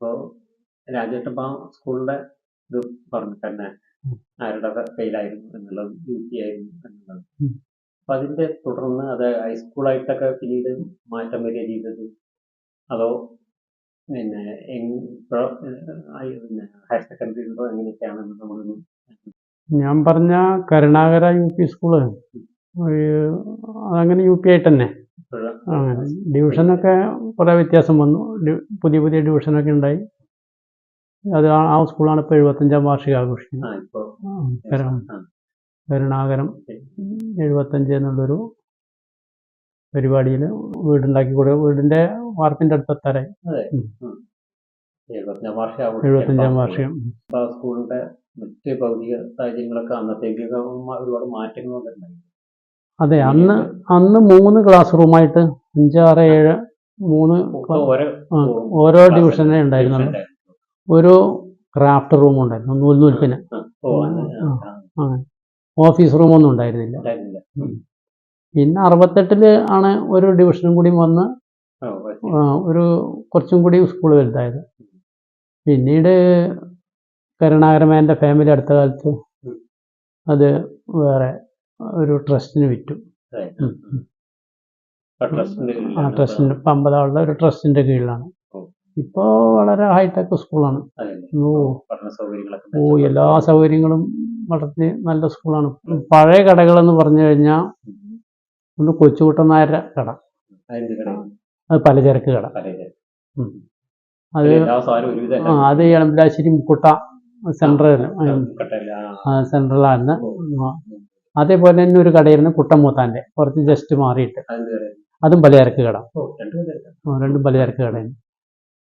അപ്പോൾ രാജേട്ടപ്പം സ്കൂളിന്റെ ഇത് പറഞ്ഞു തന്നെ. ആരുടെ ഫെയിലായിരുന്നു എന്നുള്ളത് യു പി ആയിരുന്നു എന്നുള്ളത്. അപ്പൊ അതിന്റെ തുടർന്ന് അത് ഹൈസ്കൂളായിട്ടൊക്കെ പിന്നീട് മാറ്റം വരിക ചെയ്തത് അതോ പിന്നെ ഇപ്പൊ, ഹയർ സെക്കൻഡറി ഉണ്ടോ എങ്ങനെയൊക്കെയാണെന്ന് നമ്മളൊന്ന് ഞാൻ പറഞ്ഞ കരുണാകര യു പി സ്കൂൾ അതങ്ങനെ യു പി ആയിട്ട് തന്നെ ഡിവിഷനൊക്കെ കുറേ വ്യത്യാസം വന്നു. പുതിയ പുതിയ ഡിവിഷനൊക്കെ ഉണ്ടായി. അത് ആ സ്കൂളാണ് ഇപ്പോൾ എഴുപത്തഞ്ചാം വാർഷികം ആഘോഷിക്കുന്നത് കരുണാകരം എഴുപത്തഞ്ച് എന്നുള്ളൊരു പരിപാടിയിൽ വീടുണ്ടാക്കി കൊടുക്കുക വീടിന്റെ വാർപ്പിന്റെ ഉം. ഉം. എഴുപത്തഞ്ചാം വാർഷികം. സ്കൂളിന്റെ മറ്റ് ഭൗതിക സാഹചര്യങ്ങളൊക്കെ അന്നത്തേക്കൊക്കെ ഒരുപാട് മാറ്റങ്ങൾ വന്നിട്ടുണ്ടായി. അതെ അന്ന് അന്ന് മൂന്ന് ക്ലാസ് റൂമായിട്ട് അഞ്ച് ആറ് ഏഴ് മൂന്ന് ഓരോ ഡിവിഷനേ ഉണ്ടായിരുന്നുള്ളൂ. ഒരു ക്രാഫ്റ്റ് റൂം ഉണ്ടായിരുന്നു നൂൽ നൂൽപ്പിന്. ഓഫീസ് റൂമൊന്നും ഉണ്ടായിരുന്നില്ല. പിന്നെ അറുപത്തെട്ടിൽ ആണ് ഒരു ഡിവിഷനും കൂടി വന്ന് ഒരു കുറച്ചും കൂടി സ്കൂൾ വലുതായത്. പിന്നീട് കരുണാകരമേന്റെ ഫാമിലി അടുത്ത കാലത്ത്. അത് വേറെ ഒരു ട്രസ്റ്റിന് വിറ്റു. ആ ട്രസ്റ്റിന്റെ അമ്പതാളുടെ ഒരു ട്രസ്റ്റിന്റെ കീഴിലാണ്. ഇപ്പോ ഇപ്പോൾ വളരെ ഹൈടെക് സ്കൂളാണ്. ഓ. ഓ എല്ലാ സൗകര്യങ്ങളും വളരെ നല്ല സ്കൂളാണ്. പഴയ കടകളെന്ന് പറഞ്ഞു കഴിഞ്ഞാൽ ഒന്ന് കൊച്ചുകുട്ടൻ നായരുടെ കട. അത് പലചരക്ക് കട. അത് അത് എളമ്പലാശ്ശേരി മുക്കുട്ട സെൻട്രൽ സെൻട്രലായിരുന്നു. അതേപോലെ തന്നെ ഒരു കടയായിരുന്നു കുട്ടമൂത്താന്റെ കുറച്ച് ജസ്റ്റ് മാറിയിട്ട്. അതും പലചരക്ക് കട. രണ്ടു പലചരക്ക് കടയാണ്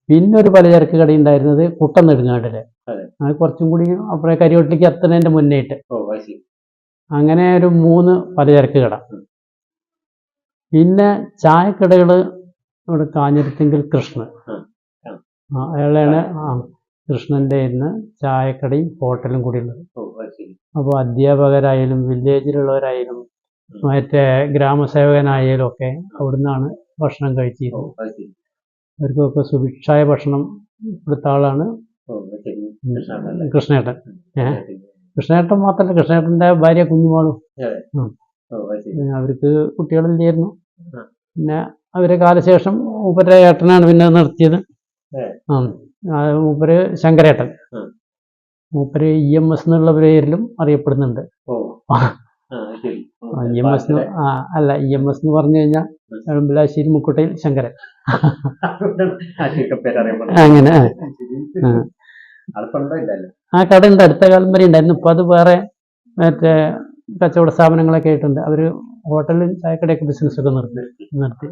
പിന്നെ ഒരു പലചരക്ക് കട ഉണ്ടായിരുന്നത് കുട്ടം നെടുങ്ങാടിൽ അതെ. കുറച്ചും കൂടി അപ്പുറേ കരിവട്ടിലേക്ക് എത്തുന്നതിന്റെ മുന്നേയിട്ട്. അങ്ങനെ ഒരു മൂന്ന് പലചരക്ക് കട. പിന്നെ ചായക്കടകൾ ഇവിടെ കാഞ്ഞിരത്തെങ്കിൽ കൃഷ്ണൻ. അയാളാണ് ആ കൃഷ്ണന്റെ ഇന്ന് ചായക്കടയും ഹോട്ടലും കൂടി ഉള്ളത്. അപ്പോൾ അധ്യാപകരായാലും വില്ലേജിലുള്ളവരായാലും. മറ്റേ ഗ്രാമസേവകനായാലും ഒക്കെ അവിടുന്നാണ് ഭക്ഷണം കഴിച്ചിരുന്നത്. അവർക്കൊക്കെ സുഭിക്ഷായ ഭക്ഷണം കൊടുത്ത ആളാണ്. കൃഷ്ണേട്ടൻ? കൃഷ്ണേട്ടൻ മാത്രമല്ല കൃഷ്ണേട്ടന്റെ ഭാര്യ കുഞ്ഞുമോളും. അവർക്ക് കുട്ടികളില്ലായിരുന്നു. പിന്നെ അവരെ കാലശേഷം ഏട്ടനാണ് പിന്നെ നിർത്തിയത്. മൂപ്പര് ശങ്കരേട്ടൻ. മൂപ്പര് ഇ എം എസ് എന്നുള്ള പേരിലും അറിയപ്പെടുന്നുണ്ട്. ഇ എം എസ് അല്ല ഇ എം എസ് എന്ന് പറഞ്ഞു കഴിഞ്ഞാൽ എളമ്പലാശ്ശേരി മുക്കുട്ടയിൽ ശങ്കരൻ. അങ്ങനെ ആ. കട ഉണ്ട് അടുത്ത കാലം വരെ ഉണ്ടായിരുന്നു. ഇപ്പൊ അത് വേറെ മറ്റേ കച്ചവട സ്ഥാപനങ്ങളൊക്കെ ആയിട്ടുണ്ട്. അവർ ഹോട്ടലിൽ ചായക്കടയൊക്കെ ബിസിനസ് ഒക്കെ നിർത്തി നിർത്തി.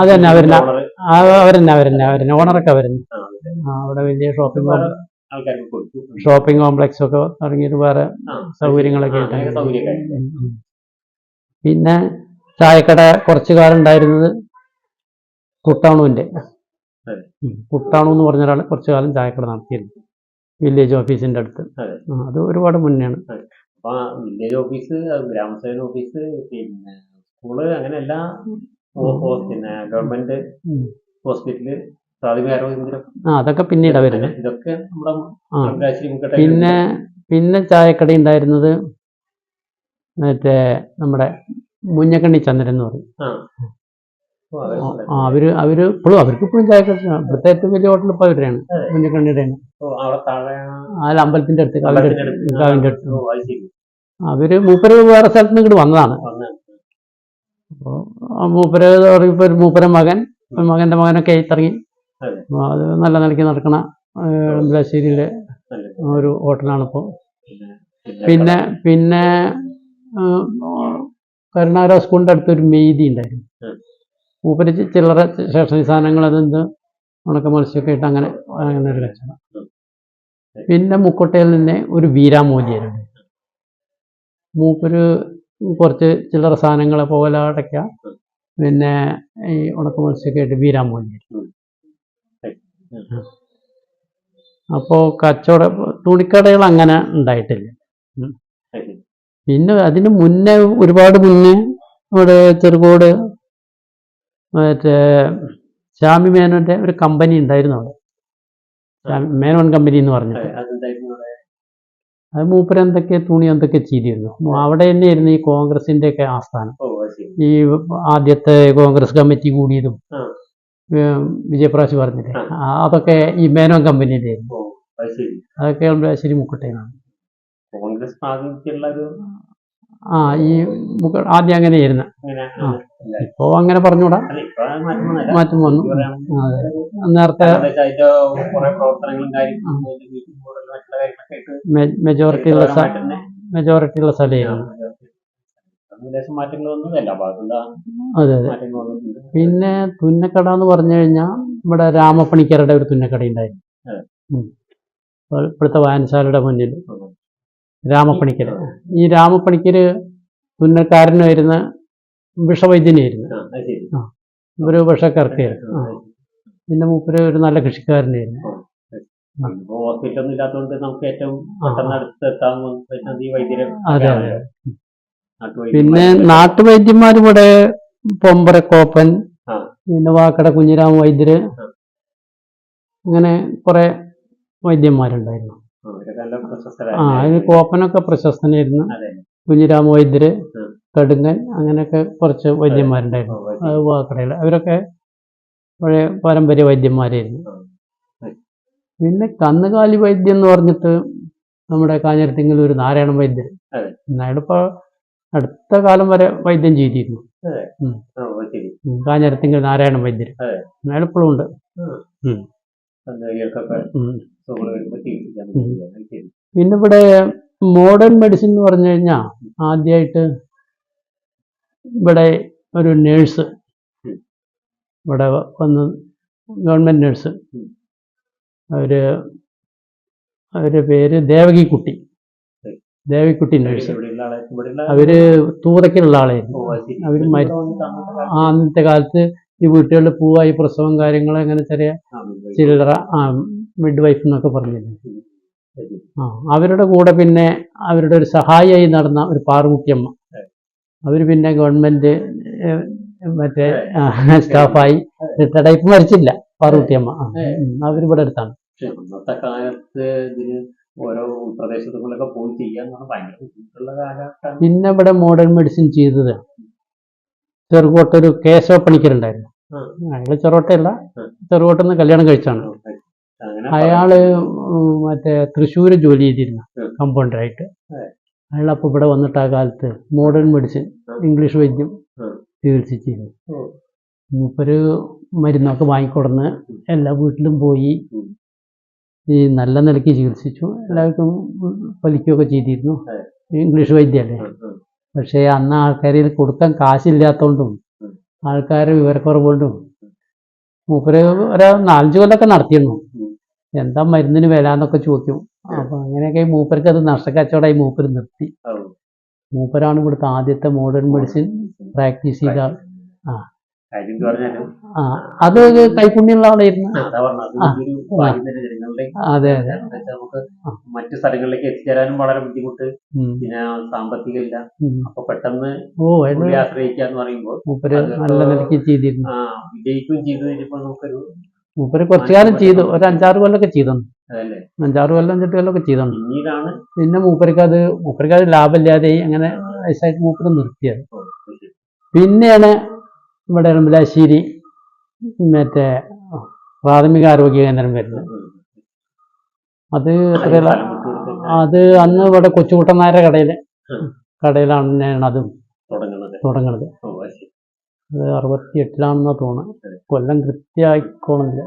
അതന്നെ, അവരെന്നെ. അവരെന്നെ അവരെന്നെ അവരെന്നെ ഓണറൊക്കെ അവരെന്നെ അതെ. അവിടെ വലിയ ഷോപ്പിംഗ് ഷോപ്പിംഗ് കോംപ്ലക്സ് ഒക്കെ തുടങ്ങിയിട്ട് വേറെ സൗകര്യങ്ങളൊക്കെ. പിന്നെ ചായക്കട കുറച്ചു കാലം ഉണ്ടായിരുന്നത് കുട്ടാണുവിന്റെ. കുട്ടാണു എന്ന് പറഞ്ഞ ഒരാൾ കുറച്ചു കാലം ചായക്കട നടത്തിയിരുന്നു. വില്ലേജ് ഓഫീസിന്റെ അടുത്ത്. അതെ. ഒരുപാട് മുന്നെയാണ് വില്ലേജ് ഓഫീസ് ഗ്രാമസേവന ഓഫീസ് പിന്നെ സ്കൂൾ അങ്ങനെ എല്ലാ പിന്നെ ഗവൺമെന്റ്. ഹോസ്പിറ്റൽ ആ അതൊക്കെ പിന്നീട് വരുന്നത്. ഇതൊക്കെ നമ്മുടെ പിന്നെ പിന്നെ ചായക്കട ഉണ്ടായിരുന്നത് മറ്റേ നമ്മുടെ മുഞ്ഞക്കണ്ണി ചന്ദ്രൻ എന്ന് പറയും. അവർ അവർ ഇപ്പോഴും അവർക്ക് ഇപ്പോഴും ചായക്കട ഇവിടുത്തെ ഏറ്റവും വലിയ ഹോട്ടൽ ഇപ്പൊ അവരുടെയാണ്. മുഞ്ഞക്കണ്ണിയുടെയാണ്. ആ അമ്പലത്തിന്റെ അടുത്ത് കാവിന്റെ അടുത്ത്. കാവിന്റെ അവർ മൂപ്പര് വേറെ സ്ഥലത്ത് നിന്ന് ഇങ്ങോട്ട് വന്നതാണ്. വന്ന് അപ്പോൾ മൂപ്പര് മൂപ്പര മകൻ മകന്റെ മകനൊക്കെ ഇറങ്ങി അതെ. നല്ല നിലയ്ക്ക് നടക്കണ ബ്ലാശ്ശേരിയിലെ. ഒരു ഹോട്ടലാണിപ്പോൾ പിന്നെ പിന്നെ കരുണാകര സ്കൂളിന്റെ അടുത്തൊരു മെയ്തി ഉണ്ടായിരുന്നു. മൂപ്പര് ചില്ലറ സ്റ്റേഷനറി സാധനങ്ങൾ അതെന്ത് ഉണക്ക മത്സ്യമൊക്കെ ഇട്ട് അങ്ങനെ അങ്ങനെ ഒരു കച്ചവടം പിന്നെ മുക്കോട്ടയിൽ തന്നെ ഒരു വീരാമോലിയായിരുന്നു മൂപ്പര് കുറച്ച് ചില്ലറ സാധനങ്ങൾ പോലെ അടയ്ക്കുക പിന്നെ ഈ ഉണക്ക മത്സ്യമൊക്കെ ആയിട്ട്. ഉം. അപ്പോൾ കച്ചവട തുണിക്കടകൾ അങ്ങനെ ഉണ്ടായിട്ടില്ല. പിന്നെ അതിന് മുന്നേ ഒരുപാട് മുന്നേ ഇവിടെ ചെറുകോട് മറ്റേ ഷാമി മേനോന്റെ ഒരു കമ്പനി ഉണ്ടായിരുന്നു അവിടെ. മേനോൻ കമ്പനി എന്ന് പറഞ്ഞു അതെ, മൂപ്പര് എന്തൊക്കെ തുണി എന്തൊക്കെ ചെയ്തിരുന്നു. അവിടെ തന്നെയായിരുന്നു ഈ കോൺഗ്രസിന്റെ ഒക്കെ ആസ്ഥാനം ഈ ആദ്യത്തെ കോൺഗ്രസ് കമ്മിറ്റി കൂടിയതും. വിജയപ്രാശ് പറഞ്ഞില്ലേ? അതൊക്കെ ഈ മേനോൻ കമ്പനിയുടെ അതൊക്കെ നമ്മുടെ ശരി മുക്കുട്ടേനാണ്. കോൺഗ്രസ് പ്രാതിനിധ്യമുള്ള ഒരു ആ ഈ ആദ്യം അങ്ങനെയായിരുന്നു. ഇപ്പൊ അങ്ങനെ പറഞ്ഞൂടാ മാറ്റം വന്നു. നേരത്തെ മെജോറിറ്റി ഉള്ള മെജോറിറ്റി ഉള്ള സ്ഥലമായിരുന്നു മാറ്റങ്ങൾ വന്നു എല്ലാ ഭാഗത്തും അതെ അതെ. പിന്നെ തുന്നക്കട എന്ന് പറഞ്ഞു കഴിഞ്ഞാൽ ഇവിടെ രാമപ്പണിക്കരുടെ ഒരു തുന്നക്കട ഉണ്ടായിരുന്നു. ഇപ്പോഴത്തെ വായനശാലയുടെ മുന്നിൽ. രാമപ്പണിക്കർ ഈ രാമപ്പണിക്കര് തുന്നക്കാരനായിരുന്ന വിഷവൈദ്യനായിരുന്നു ആ, ഇവർ വിഷക്കറക്കായിരുന്നു ആ. പിന്നെ മൂപ്പര് ഒരു നല്ല കൃഷിക്കാരനായിരുന്നു ഹോസ്പിറ്റലൊന്നും ഇല്ലാത്തതുകൊണ്ട് നമുക്ക് ഏറ്റവും അതെ അതെ. പിന്നെ നാട്ടുവൈദ്യന്മാർ ഇവിടെ പൊമ്പരക്കോപ്പൻ. പിന്നെ വാക്കട കുഞ്ഞിരാമ വൈദ്യര് അങ്ങനെ കുറെ വൈദ്യന്മാരുണ്ടായിരുന്നു. ആ അതിന് കോപ്പനൊക്കെ പ്രശസ്തനായിരുന്നു. കുഞ്ഞിരാമ വൈദ്യര്. കടുങ്ങൻ അങ്ങനെയൊക്കെ കുറച്ച് വൈദ്യന്മാരുണ്ടായിരുന്നു. വാക്കടയിൽ അവരൊക്കെ പഴയ പാരമ്പര്യ വൈദ്യന്മാരായിരുന്നു. പിന്നെ കന്നുകാലി വൈദ്യം എന്ന് പറഞ്ഞിട്ട് നമ്മുടെ കാഞ്ഞിരത്തിങ്കിൽ ഒരു നാരായണ വൈദ്യർ. അയാളിപ്പോ അടുത്ത കാലം വരെ വൈദ്യം ചെയ്തിരുന്നു. കാഞ്ഞരത്തിങ്കൽ നാരായണ വൈദ്യർ. അയാളിപ്പോഴും ഉണ്ട്. പിന്നെ ഇവിടെ മോഡേൺ മെഡിസിൻ എന്ന് പറഞ്ഞു കഴിഞ്ഞാൽ ആദ്യമായിട്ട് ഇവിടെ ഒരു നേഴ്സ് ഇവിടെ വന്ന് ഗവൺമെന്റ് നേഴ്സ്. അവർ അവരുടെ പേര് ദേവകിക്കുട്ടി. ഉം. നഴ്സ് അവർ തൂതക്കിലുള്ള ആളായിരുന്നു. അവർ ആ അന്നത്തെ കാലത്ത് ഈ വീട്ടുകളിൽ പൂവായി പ്രസവം കാര്യങ്ങൾ അങ്ങനെ ചെറിയ ചില്ലറ ആ മിഡ് വൈഫ് എന്നൊക്കെ പറഞ്ഞിരുന്നു ആ അവരുടെ കൂടെ പിന്നെ അവരുടെ ഒരു സഹായിയായി നടന്ന ഒരു പാറുകുട്ടിയമ്മ അവർ പിന്നെ ഗവൺമെന്റ് മറ്റേ സ്റ്റാഫായി. റിട്ടയർഡ് ഇപ്പം മരിച്ചില്ല പാറുകുട്ടിയമ്മ അവരിവിടെ അടുത്താണ്. ഓരോ പ്രദേശത്തുകളിലൊക്കെ പോയി ചെയ്യാന്നാണ് ഭയങ്കര ബുദ്ധിമുട്ടുള്ള കാലഘട്ടമാണ് പിന്നെ ഇവിടെ മോഡേൺ മെഡിസിൻ ചെയ്തത് ചെറുകോട്ടൊരു കേശവ പണിക്കരുണ്ടായിരുന്നു. അയാൾ ചെറുകോട്ടയല്ല. ചെറുകോട്ടിൽ നിന്ന് കല്യാണം കഴിച്ചാണ് അയാൾ മറ്റേ തൃശ്ശൂര് ജോലി ചെയ്തിരുന്നു. കമ്പൗണ്ടറായിട്ട്. അയാൾ അപ്പോൾ ഇവിടെ വന്നിട്ട് ആ കാലത്ത് മോഡേൺ മെഡിസിൻ ഇംഗ്ലീഷ് വൈദ്യം. ചികിത്സിച്ചിരുന്നു മൂപ്പര് മരുന്നൊക്കെ വാങ്ങിക്കൊടുന്ന് എല്ലാ വീട്ടിലും പോയി. ഈ നല്ല നിലയ്ക്ക് ചികിത്സിച്ചു. എല്ലാവർക്കും ഫലിക്കുകയൊക്കെ ചെയ്തിരുന്നു. ഇംഗ്ലീഷ് വൈദ്യമല്ലേ. പക്ഷേ അന്ന് ആൾക്കാരിൽ കൊടുക്കാൻ കാശില്ലാത്തതുകൊണ്ടും ആൾക്കാരെ വിവരക്കുറവുകൊണ്ടും മൂപ്പര് ഒരു നാലഞ്ച് കൊല്ലമൊക്കെ നടത്തിയിരുന്നു. എന്താ മരുന്നിന് വില എന്നൊക്കെ ചോദിക്കും അപ്പൊ അങ്ങനെയൊക്കെ മൂപ്പർക്ക് അത് നഷ്ടക്കച്ചവടമായി മൂപ്പര് നിർത്തി. മൂപ്പരാണ് ഇവിടുത്തെ ആദ്യത്തെ മോഡേൺ മെഡിസിൻ പ്രാക്ടീസ് ചെയ്ത ആ. അത് കൈപ്പുണ്യമുള്ള ആളായിരുന്നു അതാ അതെ നമുക്ക് മറ്റു സ്ഥലങ്ങളിലേക്ക് എത്തിച്ചേരാനും വളരെ ബുദ്ധിമുട്ട്. പിന്നെ സാമ്പത്തിക ഇല്ല അപ്പൊ പെട്ടെന്ന് ആശ്രയിക്കുക പറയുമ്പോൾ നല്ല നിലയ്ക്ക് ചെയ്തിരുന്നു. വിജയിക്കുകയും ചെയ്തു. കഴിഞ്ഞപ്പോൾ നമുക്കൊരു മൂപ്പര് കുറച്ചു കാലം ചെയ്തു. ഒരു അഞ്ചാറ് കൊല്ലമൊക്കെ ചെയ്തു അഞ്ചാറ് കൊല്ലം അഞ്ചെട്ട് കൊല്ലമൊക്കെ ചെയ്തു പിന്നീടാണ് പിന്നെ മൂപ്പർക്ക് അത് മൂപ്പർക്ക് അത് ലാഭമില്ലാതെ അങ്ങനെ വയസ്സായിട്ട് മൂപ്പര് നിർത്തിയത്. പിന്നെയാണ് ഇവിടെ എളമ്പലാശ്ശേരി മറ്റേ പ്രാഥമിക ആരോഗ്യ കേന്ദ്രം വരുന്നത്. അത് അത് അന്ന് ഇവിടെ കൊച്ചുകുട്ടന്മാരുടെ കടയിൽ കടയിലാണ് ഞാൻ അതും തുടങ്ങുന്നത് തുടങ്ങുന്നത് അത് അത് അറുപത്തി എട്ടിലാണെന്നാ തോന്നുന്നത് കൊല്ലം കൃത്യമായിക്കോളുന്നില്ല